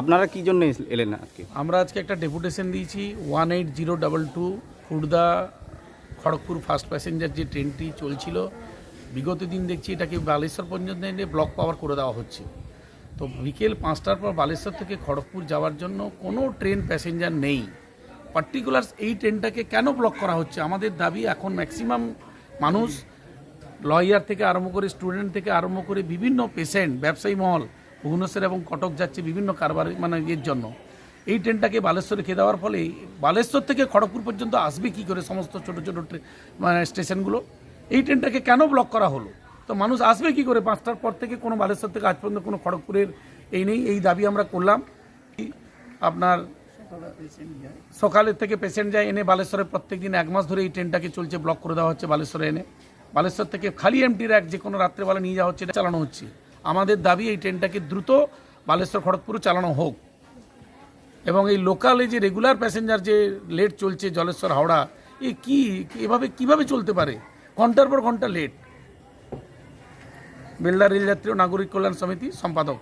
আপনারা কি জন্য এলেন আজকে? আমরা আজকে একটা ডেপুটেশন দিয়েছি one eight zero double two Khurda Kharagpur first passenger যে ট্রেনটি চলছিল। বিগত দিন দেখছি এটাকে বালেশ্বর পর্যন্ত এনে ব্লক পাওয়ার করে দেওয়া হচ্ছে। তো বিকেল পাঁচটার পর বালেশ্বর থেকে খড়গপুর যাওয়ার জন্য কোনো ট্রেন প্যাসেঞ্জার নেই। পার্টিকুলার এই ট্রেনটাকে কেন ব্লক করা হচ্ছে? আমাদের দাবি এখন ম্যাক্সিমাম মানুষ লয়ার থেকে আরম্ভ করে স্টুডেন্ট থেকে আরম্ভ করে বিভিন্ন পেশেন্ট ব্যবসায়ী মহল, ভুবনেশ্বর এবং কটক যাচ্ছে বিভিন্ন কারবার মানে এর জন্য। এই ট্রেনটাকে বালেশ্বরে খেয়ে দেওয়ার ফলে বালেশ্বর থেকে খড়গপুর পর্যন্ত আসবে কি করে সমস্ত ছোট ছোট মানে স্টেশনগুলো? এই ট্রেনটাকে কেন ব্লক করা হলো? তো মানুষ আসবে কি করে? পাঁচটার পর থেকে কোনো বালেশ্বর থেকে আজ পর্যন্ত কোনো খড়গপুরের এই নেই, এই দাবি আমরা করলাম। আপনার সকালের থেকে পেশেন্ট যায়, এনে বালেশ্বরে প্রত্যেক দিন এক মাস ধরে এই ট্রেনটাকে চলছে ব্লক করে দেওয়া হচ্ছে বালেশ্বরে এনে। বালেশ্বর থেকে খালি এমটি এক যে কোনো রাত্রেবেলা নিয়ে যাওয়া হচ্ছে চালানো হচ্ছে। আমাদের দাবি এই ট্রেনটাকে দ্রুত বালেশ্বর খড়গপুরে চালানো হোক। এবং এই লোকালে যে রেগুলার প্যাসেঞ্জার যে লেট চলছে, জলেশ্বর, হাওড়া, এ কি, এভাবে কীভাবে চলতে পারে? ঘণ্টার পর ঘণ্টা লেট বেলদা রেলযাত্রী ও নাগরিক কল্যাণ সমিতি সম্পাদক।